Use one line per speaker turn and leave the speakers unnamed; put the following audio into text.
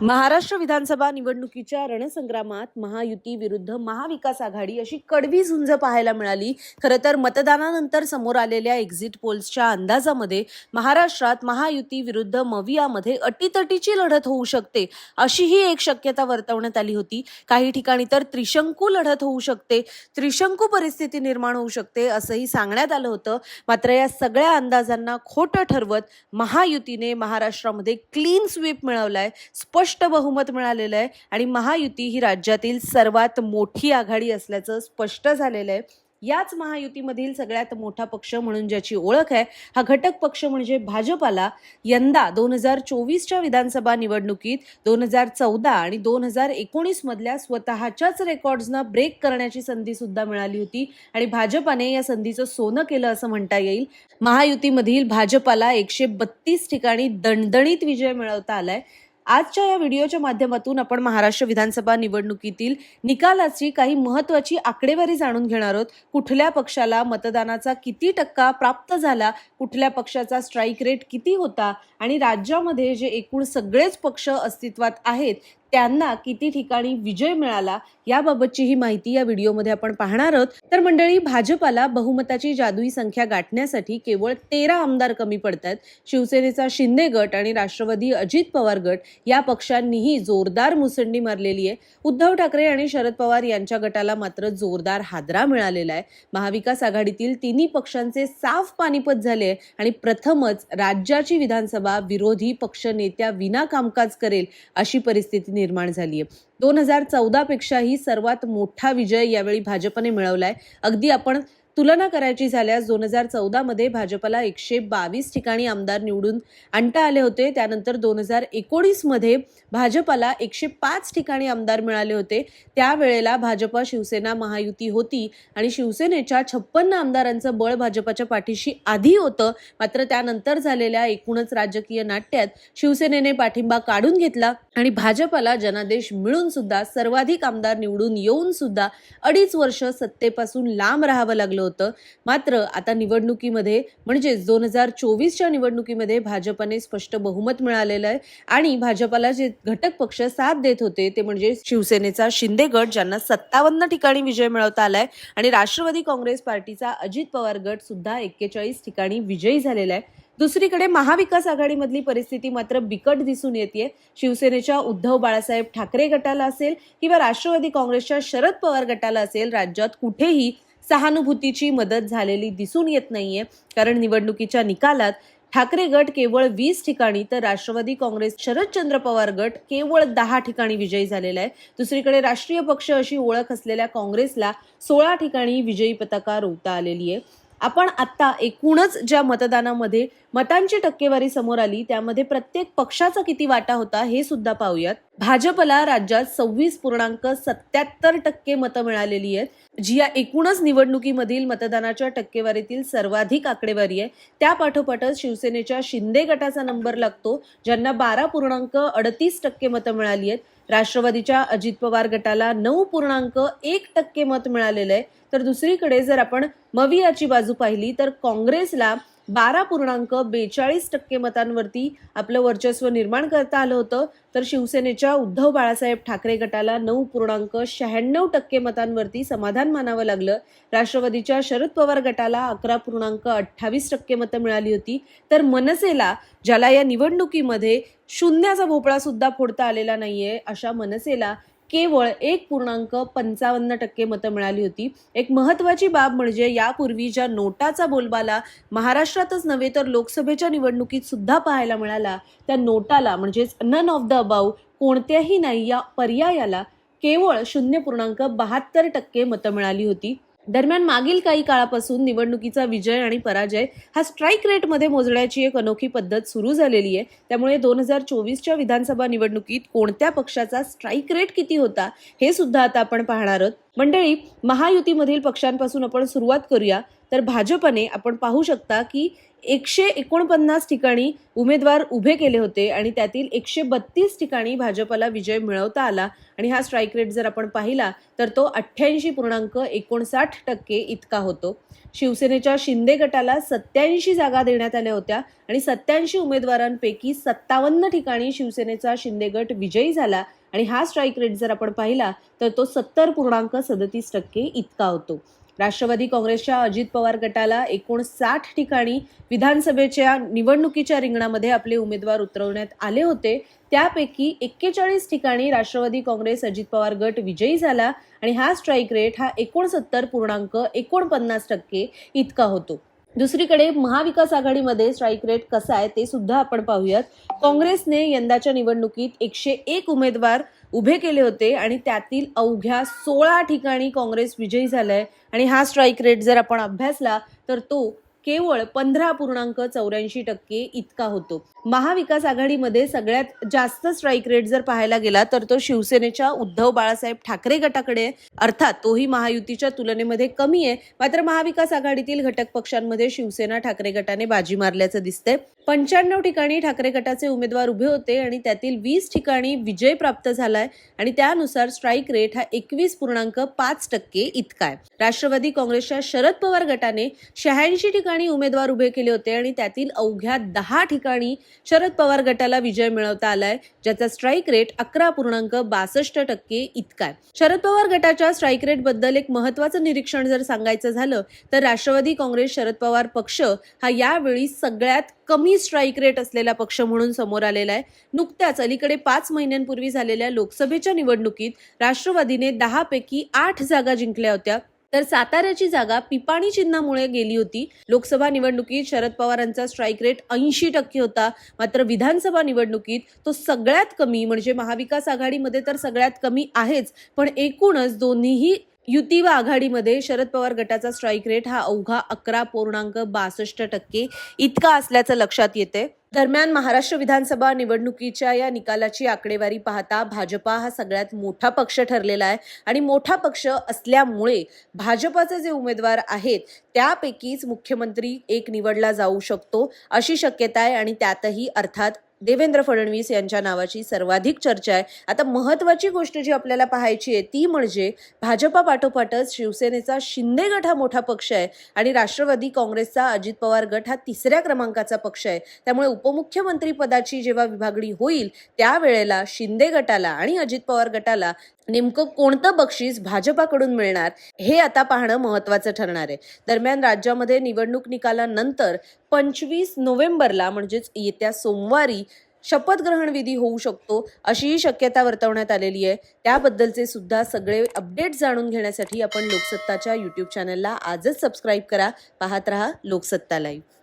महाराष्ट्र विधानसभा निवडणुकीच्या रणसंग्रामात महायुती विरुद्ध महाविकास आघाडी अशी कडवी झुंज पाहायला मिळाली. खरं तर मतदानानंतर समोर आलेल्या एक्झिट पोल्सच्या अंदाजामध्ये महाराष्ट्रात महायुती विरुद्ध मवियामध्ये अटीतटीची लढत होऊ शकते अशीही एक शक्यता वर्तवण्यात आली होती. काही ठिकाणी तर त्रिशंकू लढत होऊ शकते त्रिशंकू परिस्थिती निर्माण होऊ शकते असंही सांगण्यात आलं होतं. मात्र या सगळ्या अंदाजांना खोटं ठरवत महायुतीने महाराष्ट्रामध्ये क्लीन स्वीप मिळवलाय स्पष्ट बहुमत मिळालेलं आहे आणि महायुती ही राज्यातील सर्वात मोठी आघाडी असल्याचं स्पष्ट झालेलं आहे. याच महायुतीमधील सगळ्यात मोठा पक्ष म्हणून ज्याची ओळख आहे हा घटक पक्ष म्हणजे भाजपाला यंदा दोन हजार चोवीसच्या विधानसभा निवडणुकीत दोन हजार चौदा आणि दोन हजार एकोणीसमधल्या स्वतःच्याच रेकॉर्ड्सना ब्रेक करण्याची संधी सुद्धा मिळाली होती आणि भाजपाने या संधीचं सोनं केलं असं म्हणता येईल. महायुतीमधील भाजपाला एकशे बत्तीस ठिकाणी दणदणीत विजय मिळवता आलाय. आजच्या या व्हिडिओच्या माध्यमातून आपण महाराष्ट्र विधानसभा निवडणुकीतील निकालाची काही महत्वाची आकडेवारी जाणून घेणार आहोत. कुठल्या पक्षाला मतदानाचा किती टक्का प्राप्त झाला? कुठल्या पक्षाचा स्ट्राईक रेट किती होता? आणि राज्यामध्ये जे एकूण सगळेच पक्ष अस्तित्वात आहेत त्यांना किती ठिकाणी विजय मिळाला याबाबतची ही माहिती या व्हिडिओमध्ये आपण पाहणार आहोत. तर मंडळी भाजपाला बहुमताची जादुई संख्या गाठण्यासाठी केवळ तेरा आमदार कमी पडतात शिवसेनेचा शिंदे गट आणि राष्ट्रवादी अजित पवार गट या पक्षांनीही जोरदार मुसंडी मारलेली आहे. उद्धव ठाकरे आणि शरद पवार यांच्या गटाला मात्र जोरदार हादरा मिळालेला आहे. महाविकास आघाडीतील तिन्ही पक्षांचे साफ पानिपत झाले आणि प्रथमच राज्याची विधानसभा विरोधी पक्ष नेत्या विना कामकाज करेल अशी परिस्थिती निर्माण झाली आहे दोन हजार चौदापेक्षाही सर्वात मोठा विजय यावेळी भाजपने मिळवलाय. अगदी आपण तुलना करायची झाल्यास दोन हजार चौदामध्ये भाजपला एकशे बावीस ठिकाणी आमदार निवडून आणता आले होते. त्यानंतर दोन हजार एकोणीसमध्ये भाजपाला एकशे पाच ठिकाणी आमदार मिळाले होते. त्यावेळेला भाजप शिवसेना महायुती होती आणि शिवसेनेच्या छप्पन्न आमदारांचं बळ भाजपाच्या पाठीशी आधी होतं. मात्र त्यानंतर झालेल्या एकूणच राजकीय नाट्यात शिवसेनेने पाठिंबा काढून घेतला आणि भाजपला जनादेश मिळून सुद्धा सर्वाधिक आमदार निवडून येऊन सुद्धा अडीच वर्ष सत्तेपासून लांब राहावं लागलं होतं. मात्र आता निवडणुकीमध्ये म्हणजेच दोन हजार चोवीसच्या निवडणुकीमध्ये भाजपने स्पष्ट बहुमत मिळालेलं आहे आणि भाजपाला जे घटक पक्ष साथ देत होते ते म्हणजे शिवसेनेचा शिंदे गट ज्यांना सत्तावन्न ठिकाणी विजय मिळवता आलाय आणि राष्ट्रवादी काँग्रेस पार्टीचा अजित पवार गट सुद्धा एक्केचाळीस ठिकाणी विजयी झालेला आहे. दुसरीकडे महाविकास आघाडीमधली परिस्थिती मात्र बिकट दिसून येते शिवसेनेच्या उद्धव बाळासाहेब ठाकरे गटाला असेल किंवा राष्ट्रवादी काँग्रेसच्या शरद पवार गटाला असेल राज्यात कुठेही सहानुभूतीची मदत झालेली दिसून येत नाहीये. कारण निवडणुकीच्या निकालात ठाकरे गट केवळ वीस ठिकाणी तर राष्ट्रवादी काँग्रेस शरदचंद्र पवार गट केवळ दहा ठिकाणी विजयी झालेला आहे. दुसरीकडे राष्ट्रीय पक्ष अशी ओळख असलेल्या काँग्रेसला सोळा ठिकाणी विजयी पताका रोवता आलेली आहे. आपण आत्ता एकूणच ज्या मतदानामध्ये मतांची टक्केवारी समोर आली त्यामध्ये प्रत्येक पक्षाचा किती वाटा होता हे सुद्धा पाहूयात. भाजपला राज्यात सव्वीस पूर्णांक सत्याहत्तर टक्के मतं मिळालेली आहेत. जी या एकूणच निवडणुकीमधील मतदानाच्या टक्केवारीतील सर्वाधिक आकडेवारी आहे. त्या पाठोपाठच शिवसेनेच्या शिंदे गटाचा नंबर लागतो ज्यांना बारा पूर्णांक अडतीस टक्के मतं मिळाली आहेत. राष्ट्रवादीच्या अजित पवार गटाला नऊ पूर्णांक एक टक्के मत मिळालेलं आहे. तर दुसरीकडे जर आपण मवियाची बाजू पाहिली तर काँग्रेसला बारा पूर्णांक बेचाळीस टक्के मतांवरती आपलं वर्चस्व निर्माण करता आलं होतं. तर शिवसेनेच्या उद्धव बाळासाहेब ठाकरे गटाला नऊ पूर्णांक शहाण्णव टक्के मतांवरती समाधान मानावं लागलं. राष्ट्रवादीच्या शरद पवार गटाला अकरा पूर्णांक अठ्ठावीस टक्के मतं मिळाली होती. तर मनसेला ज्याला या निवडणुकीमध्ये शून्याचा भोपळा सुद्धा फोडता आलेला नाहीये अशा मनसेला केवळ एक पूर्णांक पंचावन्न टक्के मतं मिळाली होती. एक महत्वाची बाब म्हणजे यापूर्वी ज्या नोटाचा बोलबाला महाराष्ट्रातच नव्हे तर लोकसभेच्या निवडणुकीत सुद्धा पाहायला मिळाला त्या नोटाला म्हणजेच नन ऑफ द अबाव कोणत्याही नाही या पर्यायाला केवळ शून्य पूर्णांक बहात्तर टक्के मतं मिळाली होती. दरम्यान मागील काही काळापासून निवडणुकीचा विजय आणि पराजय हा स्ट्राईक रेटमध्ये मोजण्याची एक अनोखी पद्धत सुरू झालेली आहे. त्यामुळे दोन हजार चोवीसच्या विधानसभा निवडणुकीत कोणत्या पक्षाचा स्ट्राईक रेट किती होता हे सुद्धा आता आपण पाहणार आहोत. मंडळी महायुतीमधील पक्षांपासून आपण सुरुवात करूया. तर भाजपने आपण पाहू शकता की एकशे एकोणपन्नास ठिकाणी उमेदवार उभे केले होते आणि त्यातील एकशे बत्तीस ठिकाणी भाजपला विजय मिळवता आला आणि हा स्ट्राईक रेट जर आपण पाहिला तर तो अठ्ठ्याऐंशी पूर्णांक एकोणसाठ टक्के इतका होतो. शिवसेनेच्या शिंदे गटाला सत्याऐंशी जागा देण्यात आल्या होत्या आणि सत्याऐंशी उमेदवारांपैकी सत्तावन्न ठिकाणी शिवसेनेचा शिंदे गट विजयी झाला आणि हा स्ट्राईक रेट जर आपण पाहिला तर तो सत्तर पूर्णांक सदतीस टक्के इतका होतो. राष्ट्रवादी काँग्रेसच्या अजित पवार गटाला एकोणसाठ ठिकाणी विधानसभेच्या निवडणुकीच्या रिंगणामध्ये आपले उमेदवार उतरवण्यात आले होते. त्यापैकी एक्केचाळीस ठिकाणी राष्ट्रवादी काँग्रेस अजित पवार गट विजयी झाला आणि हा स्ट्राईक रेट हा एकोणसत्तर पूर्णांक एकोणपन्नास टक्के इतका होतो. दुसरीकडे महाविकास आघाडीमध्ये स्ट्राईक रेट कसा आहे ते सुद्धा आपण पाहूयात. काँग्रेसने यंदाच्या निवडणुकीत एकशे एक उमेदवार उभे केले होते आणि त्यातील अवघ्या सोळा ठिकाणी काँग्रेस विजयी झालाय. आणि हा स्ट्राईक रेट जर आपण अभ्यासला तर तो केवळ पंधरा पूर्णांक चौऱ्याऐंशी टक्के इतका होतो. महाविकास आघाडीमध्ये सगळ्यात जास्त स्ट्राईक रेट जर पाहायला गेला तर तो शिवसेनेच्या उद्धव बाळासाहेब ठाकरे गटाकडे अर्थात तोही महायुतीच्या तुलनेमध्ये कमी आहे. मात्र महाविकास आघाडीतील घटक पक्षांमध्ये शिवसेना ठाकरे गटाने बाजी मारल्याचं दिसतंय. पंच्याण्णव ठिकाणी ठाकरे गटाचे उमेदवार उभे होते आणि त्यातील वीस ठिकाणी विजय प्राप्त झालाय आणि त्यानुसार स्ट्राईक रेट हा एकवीस पूर्णांक पाच टक्के इतका आहे. राष्ट्रवादी काँग्रेसच्या शरद पवार गटाने शहाऐंशी ठिकाणी उमेदवार उभे केले होते आणि त्यातील अवघ्या दहा ठिकाणी शरद पवार गटाला विजय मिळवता आलाय ज्याचा स्ट्राईक रेट अकरा पूर्णांक बासष्ट टक्के इतका आहे. शरद पवार गटाच्या स्ट्राईक रेटबद्दल एक महत्वाचं निरीक्षण जर सांगायचं झालं तर राष्ट्रवादी काँग्रेस शरद पवार पक्ष हा यावेळी सगळ्यात कमी स्ट्राईक रेट असलेला पक्ष म्हणून समोर आलेला आहे. नुकत्याच अलीकडे पाच महिन्यांपूर्वी झालेल्या लोकसभेच्या निवडणुकीत राष्ट्रवादीने दहा पैकी आठ जागा जिंकल्या होत्या. तर साताऱ्याची जागा पिपाणी चिन्हामुळे गेली होती. लोकसभा निवडणुकीत शरद पवारांचा स्ट्राईक रेट ऐंशी टक्के होता. मात्र विधानसभा निवडणुकीत तो सगळ्यात कमी म्हणजे महाविकास आघाडीमध्ये तर सगळ्यात कमी आहेच. पण एकूणच दोन्हीही युती व आघाडीमध्ये शरद पवार गटाचा स्ट्राईक रेट हा अवघा अकरा पूर्णांक बासष्ट टक्के इतका असल्याचं लक्षात येते दरम्यान महाराष्ट्र विधानसभा निवडणुकीच्या या निकालाची आकडेवारी पाहता भाजपा हा सगळ्यात मोठा पक्ष ठरलेला आहे आणि मोठा पक्ष असल्यामुळे भाजपाचे जे उमेदवार आहेत त्यापैकीच मुख्यमंत्री एक निवडला जाऊ शकतो अशी शक्यता आहे आणि त्यातही अर्थात देवेंद्र फडणवीस यांच्या नावाची सर्वाधिक चर्चा आहे. आता महत्वाची गोष्ट जी आपल्याला पाहायची आहे ती म्हणजे भाजपा पाठोपाठच शिवसेनेचा शिंदे गट हा मोठा पक्ष आहे आणि राष्ट्रवादी काँग्रेसचा अजित पवार गट हा तिसऱ्या क्रमांकाचा पक्ष आहे. त्यामुळे उपमुख्यमंत्री पदाची जेव्हा विभागणी होईल त्यावेळेला शिंदे गटाला आणि अजित पवार गटाला नेमकं कोणतं बक्षीस भाजपाकडून मिळणार हे आता पाहणं महत्वाचं ठरणार आहे. दरम्यान राज्यामध्ये निवडणूक निकालानंतर पंचवीस नोव्हेंबरला म्हणजेच येत्या सोमवारी शपथग्रहण विधी होऊ शकतो अशीही शक्यता वर्तवण्यात आलेली आहे. त्याबद्दलचे सुद्धा सगळे अपडेट जाणून घेण्यासाठी आपण लोकसत्ताच्या यूट्यूब चॅनलला आजच सबस्क्राईब करा. पाहत रहा लोकसत्ता लाईव्ह